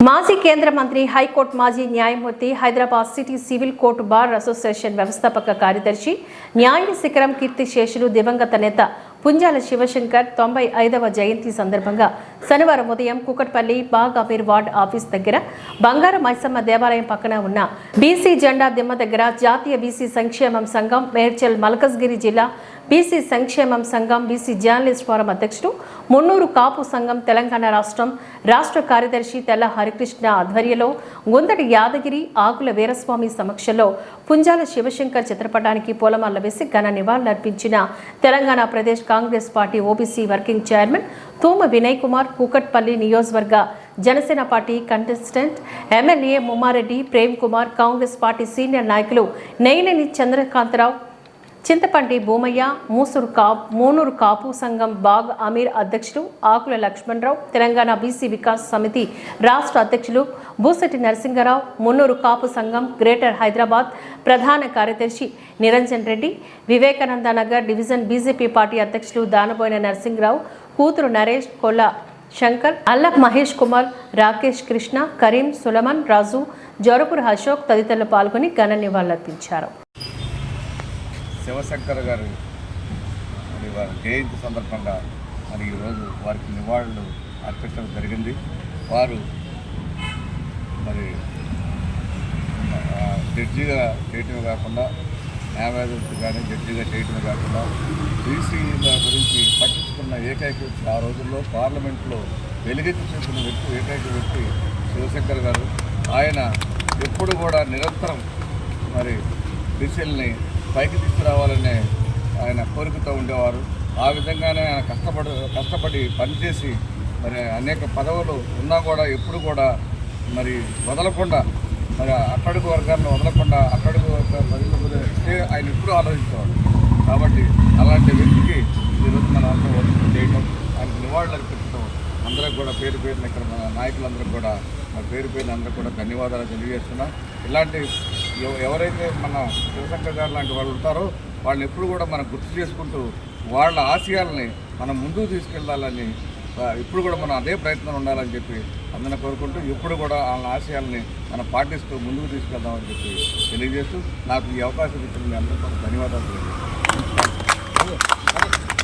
మాజీ కేంద్ర మంత్రి హైకోర్టు మాజీ న్యాయమూర్తి Hyderabad city civil court bar association వ్యవస్థాపక కార్యదర్శి న్యాయ శిఖరం కీర్తి శేషులు దివంగత నేత పుంజాల శివశంకర్ తొంభై ఐదవ జయంతి సందర్భంగా శనివారం ఉదయం కుకట్పల్లి బాగ్ అమీర్ వార్డ్ ఆఫీస్ దగ్గర బంగారం మైసమ్మ దేవాలయం పక్కన ఉన్న బీసీ జెండా దిమ్మ దగ్గర జాతీయ బీసీ సంక్షేమం సంఘం మేడ్చల్ మల్కజ్గిరి జిల్లా బీసీ సంక్షేమం సంఘం బీసీ జర్నలిస్ట్ ఫోరం అధ్యక్షుడు మున్నూరు కాపు సంఘం తెలంగాణ రాష్ట్రం రాష్ట్ర కార్యదర్శి తెల్ల హరికృష్ణ ఆధ్వర్యంలో గుందటి యాదగిరి ఆకుల వీరస్వామి సమక్షంలో పుంజాల శివశంకర్ చిత్రపటానికి పూలమాల వేసి ఘన నివాళులర్పించిన Telangana Pradesh Congress party OBC working chairman Thuma Vinay Kumar Kukatpally నియోజకవర్గ Janasena party contestant MLA Mummareddy Prem Kumar Congress party senior నాయకులు నెయ్యినేని చంద్రకాంతరావు చింతపండి భూమయ్య మూసూరు కా మూనూరు కాపు సంఘం బాగ్ అమీర్ అధ్యక్షులు ఆకుల లక్ష్మణరావు తెలంగాణ బీసీ వికాస్ సమితి రాష్ట్ర అధ్యక్షులు బూసటి నరసింగరావు మున్నూరు కాపు సంఘం గ్రేటర్ హైదరాబాద్ ప్రధాన కార్యదర్శి Niranjan Reddy Vivekananda Nagar division BJP party అధ్యక్షులు దానబోయిన నరసింహరావు కూతురు నరేష్ కొల్ల శంకర్ అల్లక్ మహేష్ కుమార్ రాకేష్ కృష్ణ కరీం సులమన్ రాజు జోరపూర్ అశోక్ తదితరులు పాల్గొని ఘన నివాళులర్పించారు శివశంకర్ గారు మరి వారి జయంతి సందర్భంగా మరి ఈరోజు వారికి నివాళులు అర్పించడం జరిగింది. వారు మరి జడ్జిగా చేయటమే కాకుండా న్యాయవాదులు కానీ జడ్జిగా చేయటమే కాకుండా బీసీల గురించి పట్టి ఏకైక వ్యక్తి. ఆ రోజుల్లో పార్లమెంట్లో వెలుగెత్తి చూసిన వ్యక్తి ఏకైక వ్యక్తి శివశంకర్ గారు. ఆయన ఎప్పుడు కూడా నిరంతరం మరి బీసీలని పైకి తీసుకురావాలనే ఆయన కోరికతో ఉండేవారు. ఆ విధంగానే ఆయన కష్టపడి కష్టపడి పనిచేసి మరి అనేక పదవులు ఉన్నా కూడా ఎప్పుడు కూడా మరి వదలకుండా మరి అట్టడుగు వర్గాలను వదలకుండా అట్టడుగు వర్గాల గురించి ఆయన ఎప్పుడు ఆలోచించేవాడు కాబట్టి అలాంటి వ్యక్తికి ఈరోజు మన అందరం వర్క్ చేయటం ఆయనకు నివాళులు అర్పించడం అందరికి కూడా పేరు పేరున ఇక్కడ మన నాయకులందరూ కూడా మన పేరు పేరున అందరూ కూడా ధన్యవాదాలు తెలియజేస్తున్నా. ఇలాంటి ఎవరైతే మన శివశంకర్ గారు లాంటి వాళ్ళు ఉంటారో వాళ్ళని ఎప్పుడు కూడా మనం గుర్తు చేసుకుంటూ వాళ్ళ ఆశయాలని మనం ముందుకు తీసుకెళ్ళాలని ఇప్పుడు కూడా మనం అదే ప్రయత్నం ఉండాలని చెప్పి అందరిని కోరుకుంటూ ఎప్పుడు కూడా వాళ్ళ ఆశయాల్ని మనం పాటిస్తూ ముందుకు తీసుకెళ్దామని చెప్పి తెలియజేస్తూ నాకు ఈ అవకాశం ఇచ్చిన మీ అందరికీ ధన్యవాదాలు తెలియజేస్తాను